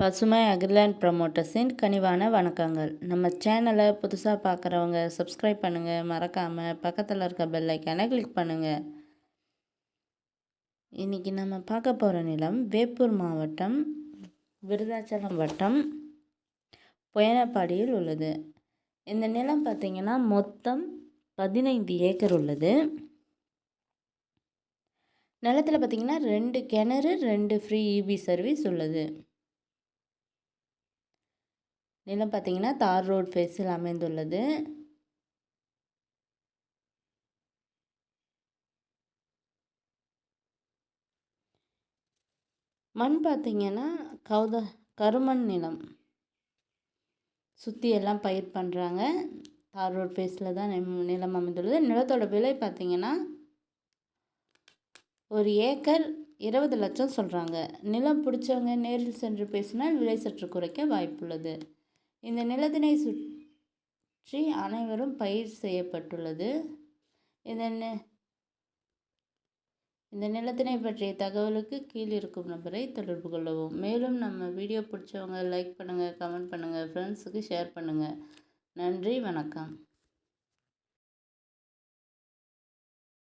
பசுமை அக்ரிலேண்ட் ப்ரமோட்டர்ஸின் கனிவான வணக்கங்கள். நம்ம சேனலை புதுசாக பார்க்குறவங்க சப்ஸ்கிரைப் பண்ணுங்கள் மறக்காமல் பக்கத்தில் இருக்க பெல்லைக்கான கிளிக் பண்ணுங்கள் இன்றைக்கி நம்ம பார்க்க போகிற நிலம் வேப்பூர் மாவட்டம் விருதாச்சலம் வட்டம் புயனப்பாடியில் உள்ளது. இந்த நிலம் பார்த்திங்கன்னா மொத்தம் பதினைந்து ஏக்கர் உள்ளது. நிலத்தில் பார்த்திங்கன்னா ரெண்டு கிணறு ரெண்டு ஃப்ரீ இபி சர்வீஸ் உள்ளது. நிலம் பார்த்தீங்கன்னா தார் ரோட் ஃபேஸில் அமைந்துள்ளது. மண் பார்த்திங்கன்னா கௌத கருமண் நிலம். சுற்றி எல்லாம் பயிர் பண்ணுறாங்க தார் ரோட் ஃபேஸில் தான் நிலம் அமைந்துள்ளது. நிலத்தோட விலை பார்த்திங்கன்னா ஒரு ஏக்கர் இருபது லட்சம் சொல்கிறாங்க நிலம் பிடிச்சவங்க நேரில் சென்று பேசினால் விலை சற்று குறைக்க வாய்ப்புள்ளது. இந்த நிலத்தினை சுற்றி அனைவரும் பயிர் செய்யப்பட்டுள்ளது. இந்த இந்த நிலத்தினை பற்றிய தகவலுக்கு கீழ் இருக்கும் நபரை தொடர்பு கொள்ளவும். மேலும் நம்ம வீடியோ பிடிச்சவங்க லைக் பண்ணுங்கள் கமெண்ட் பண்ணுங்கள் ஃப்ரெண்ட்ஸுக்கு ஷேர் பண்ணுங்கள் நன்றி வணக்கம்.